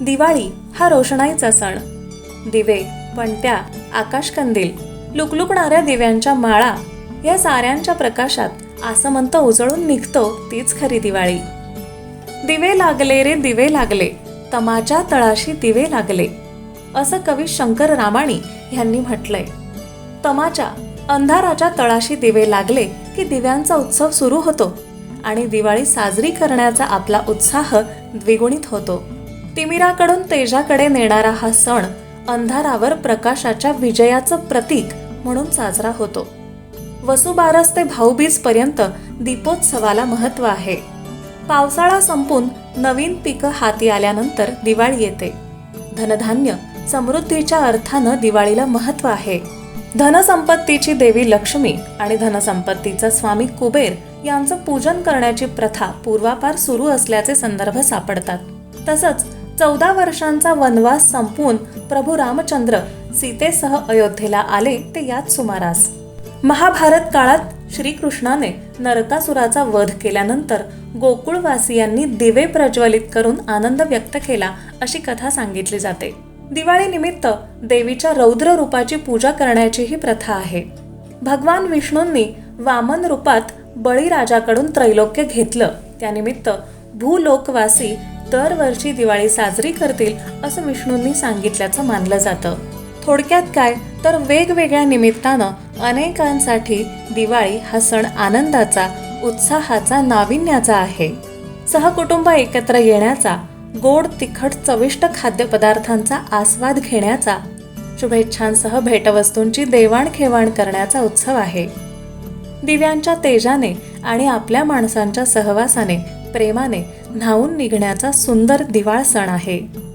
दिवाळी हा रोषणाईचा सण. दिवे पणत्या आकाशकंदील लुकलुकणाऱ्या दिव्यांच्या माळा या साऱ्यांच्या प्रकाशात आसमंत उजळून निघतो तीच खरी दिवाळी. दिवे लागले रे दिवे लागले. तमाच्या तळाशी दिवे लागले. असं कवी शंकर रामाणी यांनी म्हटलंय. तमाच्या अंधाराच्या तळाशी दिवे लागले की दिव्यांचा उत्सव सुरू होतो आणि दिवाळी साजरी करण्याचा आपला उत्साह द्विगुणित होतो. तिमिराकडून तेजाकडे नेणारा हा सण अंधारावर प्रकाशाच्या विजयाचं प्रतीक म्हणून साजरा होतो. वसुबारस ते भाऊबीज पर्यंत दीपोत्सवाला महत्त्व आहे. पावसाळा संपून नवीन पिकं हाती आल्यानंतर दिवाळी येते. धनधान्य समृद्धीच्या अर्थानं दिवाळीला महत्त्व आहे. धनसंपत्तीची देवी लक्ष्मी आणि धनसंपत्तीचा स्वामी कुबेर यांचं पूजन करण्याची प्रथा पूर्वापार सुरू असल्याचे संदर्भ सापडतात. तसंच चौदा वर्षांचा वनवास संपवून प्रभू रामचंद्र सीतेसह अयोध्येला आले ते याच सुमारास. महाभारत काळात श्रीकृष्णाने नरकासुराचा वध केल्यानंतर गोकुळवासियांनी दिवे प्रज्वलित करून आनंद व्यक्त केला अशी कथा सांगितली जाते. दिवाळीनिमित्त देवीच्या रौद्र रूपाची पूजा करण्याची ही प्रथा आहे. भगवान विष्णूंनी वामन रूपात बळीराजाकडून त्रैलोक्य घेतलं. त्यानिमित्त भूलोकवासी दरवर्षी दिवाळी साजरी करतील असं विष्णूंनी सांगितल्याचं मानलं जातं. थोडक्यात काय? तर वेगवेगळ्या निमित्तानं अनेकांसाठी दिवाळी हा सण आनंदाचा उत्साहाचा नाविन्याचा आहे. सहकुटुंब एकत्र येण्याचा गोड तिखट चविष्ट खाद्यपदार्थांचा आस्वाद घेण्याचा शुभेच्छांसह भेटवस्तूंची देवाणघेवाण करण्याचा उत्सव आहे. दिव्यांच्या तेजाने आणि आपल्या माणसांच्या सहवासाने प्रेमाने न्हावून निघण्याचा सुंदर दिवाळ सण आहे.